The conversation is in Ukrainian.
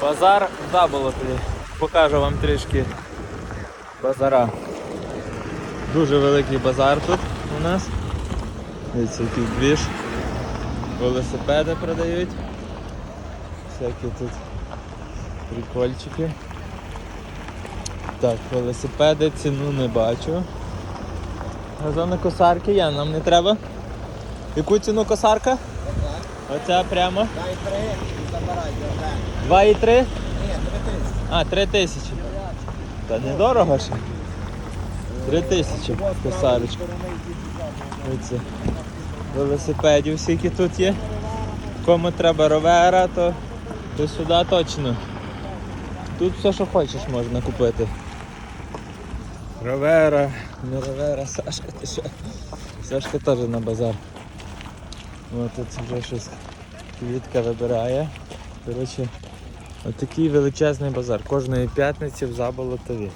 Базар в Заболотові. Покажу вам трішки базара. Дуже великий базар тут у нас. Дивіться, який двіж. Велосипеди продають. Всякі тут прикольчики. Так, велосипеди, ціну не бачу. Газони косарки є, нам не треба. Яку ціну косарка? Оця прямо. Дай три і забирай, Євген. 2,3? Ні, три тисячі. А, 3 тисячі. Та недорого ще. 3 тисячі косарочка. Оце. Велосипедів скільки тут є. Кому треба ровера, то, то сюди точно. Тут все, що хочеш, можна купити. Ровера, не ровера, Сашка, ти що? Сашка теж на базар. О, тут вже щось квітка вибирає. Коротше, отакий величезний базар. Кожної п'ятниці в Заболотові.